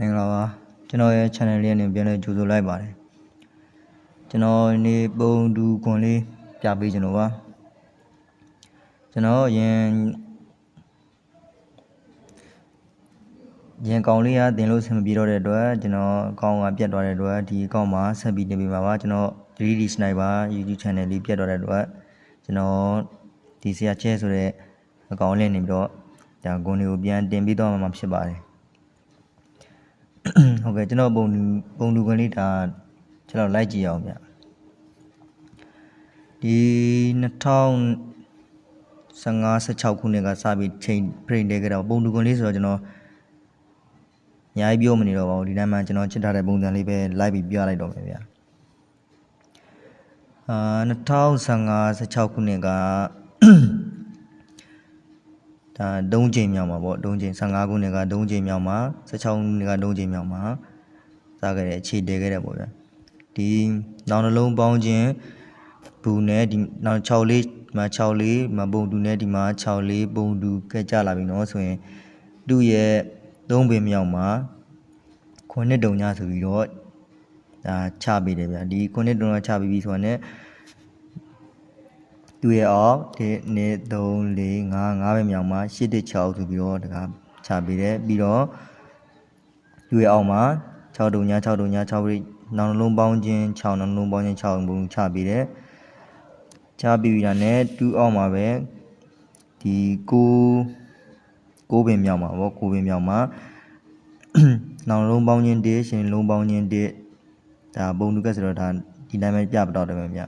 မင်္ဂလာပါကျွန်တော်ရဲ့ channel လေးနဲ့ပြန်လည်ကြိုဆိုလိုက်ပါတယ်ကျွန်တော်နေပုံတူခွန်လေးပြပေးကျွန်တော်ပါကျွန်တော်ရင်ရင်ကောင်လေးကတင်လို့ဆင်မပြေတော့တဲ့အတွက်ကျွန်တော်အကောင့်ကပြတ်သွားတဲ့အတွက်ဒီအကောင့်မှာဆက်ပြီးတင်ပေးပါပါကျွန်တော် 3D Sniper YouTube channel လေးပြတ်သွားတဲ့အတွက်ကျွန်တော်ဒီဆရာချဲဆိုတဲ့အကောင့်လေးနေပြီးတော့ဒါဂုဏ်တွေကိုပြန်တင်ပြီးတော့မှဖြစ်ပါတယ် ဟုတ်ကဲ့ကျွန်တော်ပုံလူပုံလူခွင့်လေးဒါကျွန်တော်လိုက်ကြည့်အောင်ဗျဒီ2015 16ခုနှစ်ကစပြီးချိန်ပရိန်တဲကြတော့ပုံလူခွင့်လေးဆိုတော့ကျွန်တော်အများကြီးပြောမနေတော့ပါဘူးဒီတိုင်းမှာကျွန်တော်ချစ်ထားတဲ့ပုံစံလေးပဲလိုက်ပြီးပြလိုက်တော့မယ်ဗျာအာ2015 16ခုနှစ်က ဒါဒုံးချိန်မြောက်မှာပေါ့ဒုံးချိန်15ခုနှစ်ကဒုံးချိန်မြောက်မှာ16ခုနှစ်ကဒုံးချိန်မြောက်မှာစားခဲ့တဲ့အခြေတည်ခဲ့တဲ့ပေါ့ဗျာဒီနောင်နှလုံးပေါင်းခြင်းဘူးနဲ့ဒီနောက်6လေးမှာ6လေးမှာပုံတူနဲ့ဒီမှာ6လေးပုံတူကဲကြလာပြီเนาะဆိုရင်သူ့ရဲ့သုံးပင်မြောက်မှာခုနှစ်တုံညဆိုပြီးတော့ဒါချပေးတယ်ဗျာဒီခုနှစ်တုံညချပြီးပြီဆိုတော့ ਨੇ သူရဲ့အောက်ဒီနေ3 4 5 5ပဲမြောက်မှာ8 6ဆိုပြီးတော့တကားချပေးတယ်ပြီးတော့သူရဲ့အောက်မှာ6တုံညာ6တုံညာ6ပြီးနောင်နှလုံးပေါင်းခြင်း6နောင်နှလုံးပေါင်းခြင်း6ပုံချပေးတယ်ချပြီးပြီတာနဲ့တူအောက်မှာပဲဒီ9 9ပင်မြောက်မှာပေါ့9ပင်မြောက်မှာနောင်နှလုံးပေါင်းခြင်း1ရှင်လုံးပေါင်းခြင်း1ဒါပုံတူကဆိုတော့ဒါဒီတိုင်းပဲပြပတော့တယ်ပဲဗျာ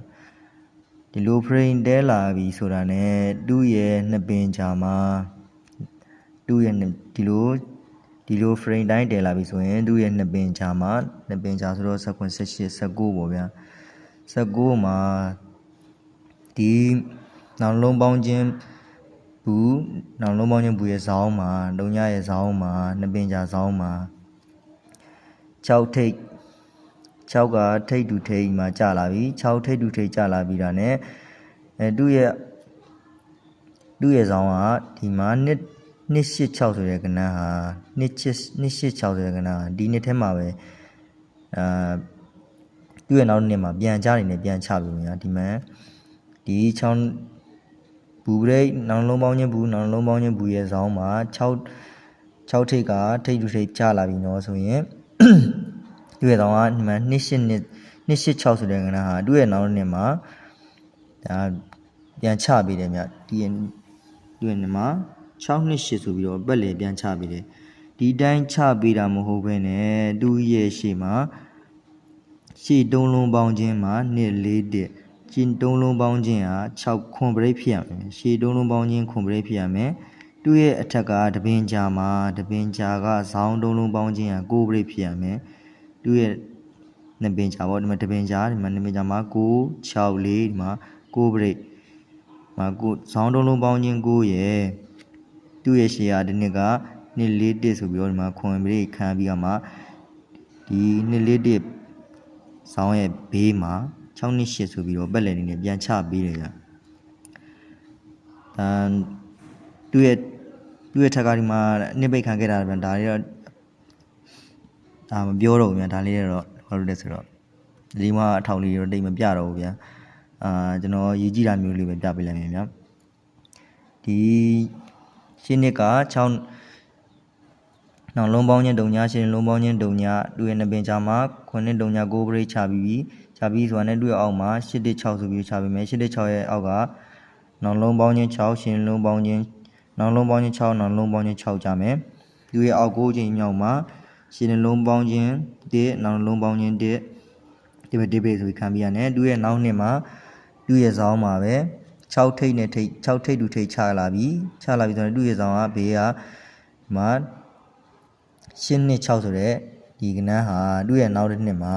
ဒီလို frame တဲလာပြီဆိုတာ ਨੇ သူ့ရဲ့နှစ်ပင်ချာမှာသူ့ရဲ့နှစ်ဒီလိုဒီလို frame တိုင်းတဲလာပြီဆိုရင်သူ့ရဲ့နှစ်ပင်ချာမှာနှစ်ပင်ချာဆိုတော့16 18 19ပေါ့ဗျာ19မှာဒီနောက်လုံးပေါင်းခြင်းဘူးနောက်လုံးပေါင်းခြင်းဘူးရဲ့ဇောင်းမှာတုံညရဲ့ဇောင်းမှာနှစ်ပင်ချာဇောင်းမှာ6ထိပ် 6ကထိတ်တူထိတ်မှာကြာလာပြီ6ထိတ်တူထိတ်ကြာလာပြီဒါ ਨੇ အဲသူ့ရဲ့သူ့ရဲ့ဇောင်းကဒီမှာနှစ်286ဆိုတဲ့ကဏ္ဍဟာ286ဆိုတဲ့ကဏ္ဍဟာဒီနှစ်ထဲမှာပဲအာသူ့ရဲ့နောက်နှစ်မှာပြန်ချနေနေပြန်ချပြီများဒီမှာဒီ6ဘူဘရိတ်နောင်လုံးပေါင်းချင်းဘူးနောင်လုံးပေါင်းချင်းဘူးရဲ့ဇောင်းမှာ6 6ထိတ်ကထိတ်တူထိတ်ချလာပြီနော်ဆိုရင် သူ့ရဲ့တောင်ကဒီမှာ28နှစ်286ဆိုတဲ့ကဏ္ဍဟာသူ့ရဲ့နောက်နှစ်မှာဒါပြန်ချပေးတယ်မြဒီသူ့ရဲ့နှစ်မှာ628ဆိုပြီးတော့ပက်လေပြန်ချပေးတယ်ဒီတိုင်းချပေးတာမဟုတ်ဘဲနဲ့သူ့ရဲ့ရှေ့မှာရှေ့တုံးလုံးပေါင်းခြင်းမှာ2 4တက်ကျင်းတုံးလုံးပေါင်းခြင်းဟာ6ခွန်ပရိတ်ဖြစ်ရမယ်ရှေ့တုံးလုံးပေါင်းခြင်းခွန်ပရိတ်ဖြစ်ရမယ်သူ့ရဲ့အထက်ကတပင်ကြာမှာတပင်ကြာကဇောင်းတုံးလုံးပေါင်းခြင်းဟာ9ပရိတ်ဖြစ်ရမယ် သူ့ရဲ့နှစ်ပင်ချာပေါ့ဒီမှာတစ်ပင်ချာဒီမှာနှစ်ပင်ချာမှာ9 6 4ဒီမှာ9 break မှာ9ဇောင်းတုံးလုံးပေါင်းခြင်း9ရဲ့သူ့ရဲ့ရှေ့ဟာဒီနှစ်ကနှစ်4တစ်ဆိုပြီးတော့ဒီမှာခွန် break ခံပြီးတော့မှဒီနှစ်4တစ်ဇောင်းရဲ့ဘေးမှာ6နှစ်8ဆိုပြီးတော့ပက်လည်နေနဲ့ပြန်ချပေးတယ်ကြာအမ်သူ့ရဲ့သူ့ရဲ့ထက်ကဒီမှာနှစ်ပိတ်ခံခဲ့တာဗျာဒါတွေတော့ ဒါမပြောတော့ဘူးဗျာဒါလေးတော့ဘာလို့လဲဆိုတော့ဒီမှာအထောက်လေးတော့တိတ်မပြတော့ဘူးဗျာအာကျွန်တော်ရေးကြည့်တာမျိုးလေးပဲပြပေးလိုက်မယ်ဗျာဒီရှင်းနှစ်က6နောက်လုံးပေါင်းချင်းတုံညာရှင်းလုံးပေါင်းချင်းတုံညာတွေ့ရနှစ်ပင်ချာမှာ9နှစ်တုံညာ9ပရိတ်ချပြီးပြီချပြီးဆိုတာနဲ့တွေ့အောက်မှာ816ဆိုပြီးချပေးမယ်816ရဲ့အောက်ကနောက်လုံးပေါင်းချင်း6ရှင်းလုံးပေါင်းချင်းနောက်လုံးပေါင်းချင်း6နောက်လုံးပေါင်းချင်း6ကြမယ်သူရဲ့အောက်9ချင်းမြောက်မှာ ရှင်းနှလုံးပေါင်းခြင်းတစ်နောက်နှလုံးပေါင်းခြင်းတစ်ဒီပဲဒီပဲဆိုပြီးခံပြရတယ်သူရဲ့နောက်နှစ်မှာသူရဲ့ဇောင်းမှာပဲ6ထိပ်နဲ့ထိပ်6ထိပ်တူထိပ်ချလာပြီချလာပြီဆိုတော့သူရဲ့ဇောင်းကဘေးကဒီမှာရှင်းနှစ်6ဆိုတဲ့ဒီကနန်းဟာသူရဲ့နောက်တစ်နှစ်မှာ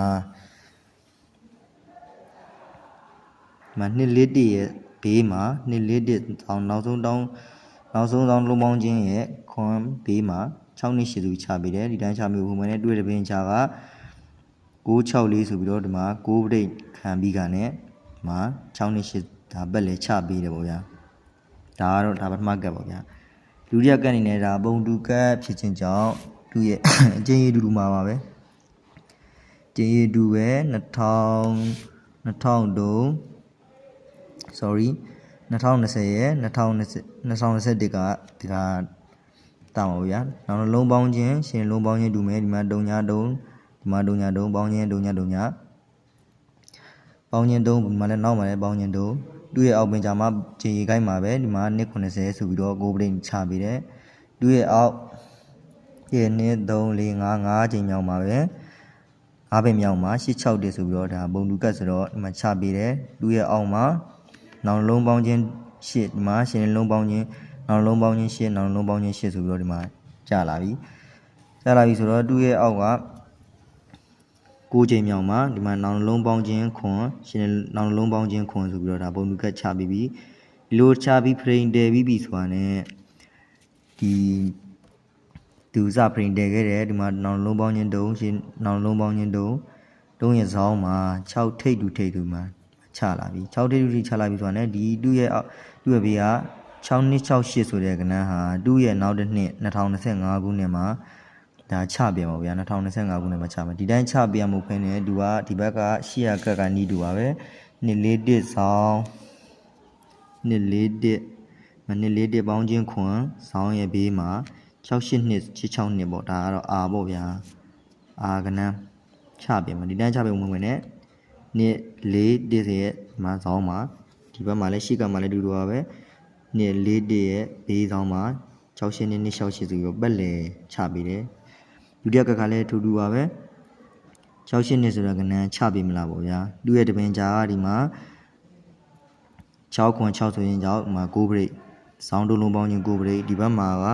ဒီမှာနှစ်လေးတည်းရဲ့ဘေးမှာနှစ်လေးတည်းတောင်းနောက်ဆုံးတောင်းနောက်ဆုံးတောင်းလုံးပေါင်းခြင်းရဲ့ခွန်ဘေးမှာ 6နှစ်ရှိသူချပေးတယ်ဒီတိုင်းချမျိုးဟိုမနဲ့တွေ့တဲ့ပင်ချာက664ဆိုပြီးတော့ဒီမှာ6ပရိတ်ခံပြီးကနေဒီမှာ6နှစ်ရှိဒါပက်လေချပေးတယ်ပေါ့ဗျာဒါကတော့ဒါပထမကတ်ပေါ့ဗျာဒုတိယကတ်အနေနဲ့ဒါပုံတူကတ်ဖြစ်ခြင်းကြောင့်သူရဲ့အကျဉ်းရေးတူတူမှာပါပဲကျဉ်းရေးတူပဲ2000 2000တုံး sorry 2020ရဲ့2020 2021ကဒီက တောင်းပါဗျာနောက်တော့လုံးပေါင်းချင်းရှင်လုံးပေါင်းချင်းတူမယ်ဒီမှာတုံညာတုံဒီမှာတုံညာတုံပေါင်းချင်းတုံညာတုံညာပေါင်းချင်းတုံဒီမှာလည်းနောက်မှာလည်းပေါင်းချင်းတုံသူ့ရဲ့အောက်ပင်ကြမှာခြေရီကိုင်းမှာပဲဒီမှာ290ဆိုပြီးတော့ကိုပရိန်ချပေးတယ်သူ့ရဲ့အောက်ရဲ့2 3 4 5 5ချိန်မြောက်မှာပဲငါးပင်မြောက်မှာ86တက်ဆိုပြီးတော့ဒါဘုံတူကတ်ဆိုတော့ဒီမှာချပေးတယ်သူ့ရဲ့အောက်မှာနောင်လုံးပေါင်းချင်းရှစ်ဒီမှာရှင်လုံးပေါင်းချင်း နောင်လုံးပေါင်းချင်းရှစ်နောင်လုံးပေါင်းချင်းရှစ်ဆိုပြီးတော့ဒီမှာကြာလာပြီကြာလာပြီဆိုတော့သူ့ရဲ့အောက်ကကိုးချိန်မြောက်မှာဒီမှာနောင်လုံးပေါင်းချင်းခွန်ရှင်နောင်လုံးပေါင်းချင်းခွန်ဆိုပြီးတော့ဒါပုံတူကတ်ချပြီးပြီဒီလိုချပြီးဖရိန်တယ်ပြီးပြီဆိုတာ ਨੇ ဒီသူစဖရိန်တယ်ခဲ့တယ်ဒီမှာနောင်လုံးပေါင်းချင်းတုံးရှင်နောင်လုံးပေါင်းချင်းတုံးတုံးရဲ့ဇောင်းမှာ6ထိတ်တူထိတ်တူမှာချလာပြီ6တိတိတိချလာပြီဆိုတာ ਨੇ ဒီသူ့ရဲ့အောက်သူ့ရဲ့ဘေးက 6နှစ်68ဆိုတဲ့ကဏ္ဍဟာသူ့ရဲ့နောက်တစ်နှစ်2025ခုနှစ်မှာဒါချပြန်ပါဗျာ2025ခုနှစ်မှာချမှာဒီတိုင်းချပြန်မှုဖင်းနေသူကဒီဘက်ကရှေ့ရကက်ကနီးတူပါပဲနှစ်လေးတစ်ဆောင်နှစ်လေးတစ်မနှစ်လေးတစ်ပေါင်းချင်းခွန်ဆောင်းရဲ့ဘေးမှာ68နှစ်66နှစ်ပေါ့ဒါကတော့အာပေါ့ဗျာအာကဏ္ဍချပြန်မှာဒီတိုင်းချပြန်မှုဝင်နေနှစ်လေးတစ်ရဲ့မှာဇောင်းမှာဒီဘက်မှာလည်းရှေ့ကမှာလည်းတူတူပါပဲ နှစ်လေးတစ်ရဲ့ဘေးဇောင်းမှာ6ရှင်းနှစ်နှစ်6ရှင်းဆိုပြီးတော့ပက်လေချပေးတယ်ဒုတိယကကလည်းတူတူပါပဲ6ရှင်းနှစ်ဆိုတော့ကနန်းချပေးမလားပေါ့ဗျာသူ့ရဲ့တပင်ကြားကဒီမှာ6ခွန်6ဆိုရင်ကြောင့်ဒီမှာ6ဘရိတ်ဇောင်းတုံးလုံးပေါင်းခြင်း6ဘရိတ်ဒီဘက်မှာက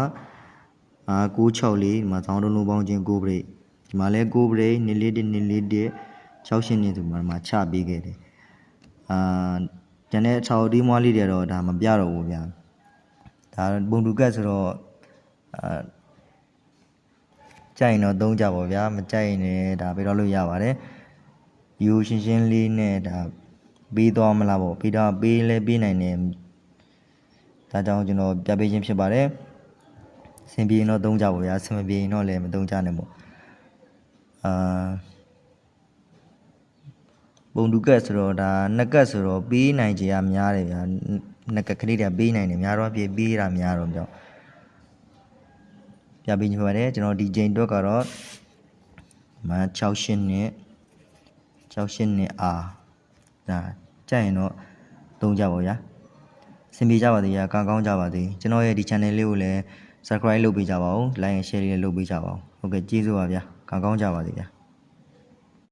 အာ664ဒီမှာဇောင်းတုံးလုံးပေါင်းခြင်း6ဘရိတ်ဒီမှာလည်း6ဘရိတ်နှစ်လေးတစ်နှစ်လေးတစ်6ရှင်းနှစ်ဆိုမှမှာချပေးခဲ့တယ်အာ ကျန်တဲ့အထောက်အတီးမွားလေးတွေတော့ဒါမပြတော့ဘူးဗျာဒါပုံတူကတ်ဆိုတော့အာကြိုက်ရင်တော့သုံးကြပါဗျာမကြိုက်ရင်လည်းဒါပေးတော့လို့ရပါတယ်ယူရှင်းရှင်းလေးနဲ့ဒါပေးသွားမလားပေါ့ပေးတော့ပေးလဲပေးနိုင်တယ်ဒါကြောင့်ကျွန်တော်ပြပေးခြင်းဖြစ်ပါတယ်စင်ပြေရင်တော့သုံးကြပါဗျာစင်မပြေရင်တော့လည်းမသုံးကြနဲ့ပေါ့အာ ပုံတူကတ်ဆိုတော့ဒါနှစ်ကတ်ဆိုတော့ပေးနိုင်ကြရများတယ်ဗျာနှစ်ကတ်ကလေးတွေကပေးနိုင်တယ်များတော့ပြေးပေးတာများတော့ကြောင့်ပြပေးခြင်းဖြစ်ပါတယ်ကျွန်တော်ဒီချိန်အတွက်ကတော့မ6ရှင်းနဲ့6ရှင်းနဲ့အာဒါကြိုက်ရင်တော့သုံးကြပါဗျာစင်ပြေကြပါသေးရကောင်းကောင်းကြပါသေးကျွန်တော်ရဲ့ဒီ channel လေးကိုလည်း subscribe လုပ်ပေးကြပါဦး like and share လေးလုပ်ပေးကြပါဦးဟုတ်ကဲ့ကျေးဇူးပါဗျာကောင်းကောင်းကြပါသေးဗျာ